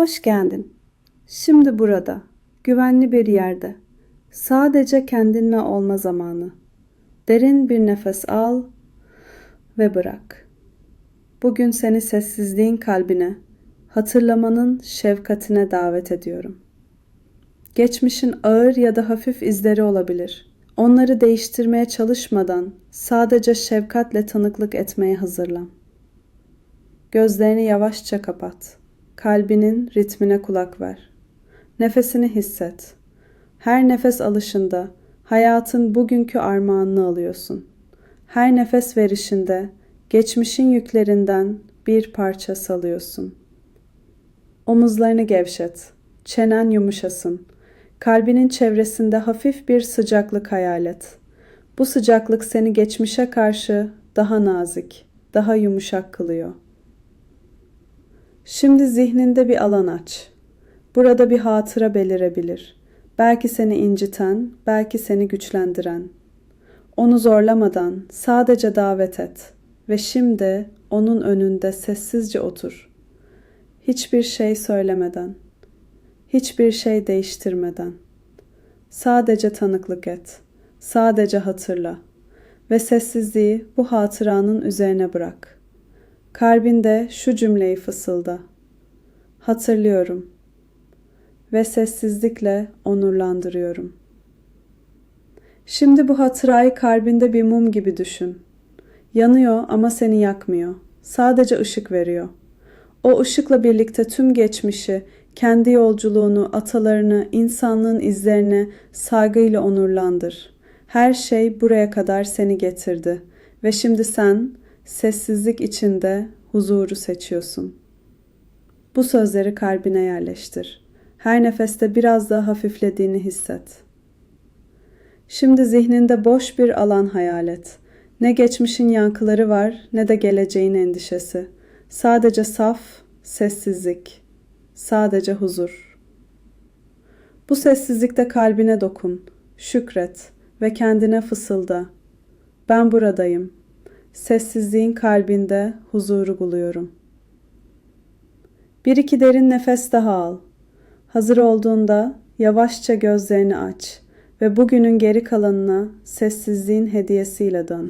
Hoş geldin. Şimdi burada, güvenli bir yerde. Sadece kendinle olma zamanı. Derin bir nefes al ve bırak. Bugün seni sessizliğin kalbine, hatırlamanın şefkatine davet ediyorum. Geçmişin ağır ya da hafif izleri olabilir. Onları değiştirmeye çalışmadan sadece şefkatle tanıklık etmeye hazırlan. Gözlerini yavaşça kapat. Kalbinin ritmine kulak ver. Nefesini hisset. Her nefes alışında hayatın bugünkü armağanını alıyorsun. Her nefes verişinde geçmişin yüklerinden bir parça salıyorsun. Omuzlarını gevşet. Çenen yumuşasın. Kalbinin çevresinde hafif bir sıcaklık hayal et. Bu sıcaklık seni geçmişe karşı daha nazik, daha yumuşak kılıyor. Şimdi zihninde bir alan aç. Burada bir hatıra belirebilir. Belki seni inciten, belki seni güçlendiren. Onu zorlamadan sadece davet et ve şimdi onun önünde sessizce otur. Hiçbir şey söylemeden, hiçbir şey değiştirmeden. Sadece tanıklık et. Sadece hatırla ve sessizliği bu hatıranın üzerine bırak.'' Kalbinde şu cümleyi fısılda. Hatırlıyorum ve sessizlikle onurlandırıyorum. Şimdi bu hatırayı kalbinde bir mum gibi düşün. Yanıyor ama seni yakmıyor. Sadece ışık veriyor. O ışıkla birlikte tüm geçmişi, kendi yolculuğunu, atalarını, insanlığın izlerini saygıyla onurlandır. Her şey buraya kadar seni getirdi ve şimdi sen Sessizlik içinde huzuru seçiyorsun. Bu sözleri kalbine yerleştir. Her nefeste biraz daha hafiflediğini hisset. Şimdi zihninde boş bir alan hayal et. Ne geçmişin yankıları var ne de geleceğin endişesi. Sadece saf sessizlik. Sadece huzur. Bu sessizlikte kalbine dokun, şükret ve kendine fısılda. Ben buradayım.'' Sessizliğin kalbinde huzuru buluyorum. Bir iki derin nefes daha al. Hazır olduğunda yavaşça gözlerini aç ve bugünün geri kalanına sessizliğin hediyesiyle dön.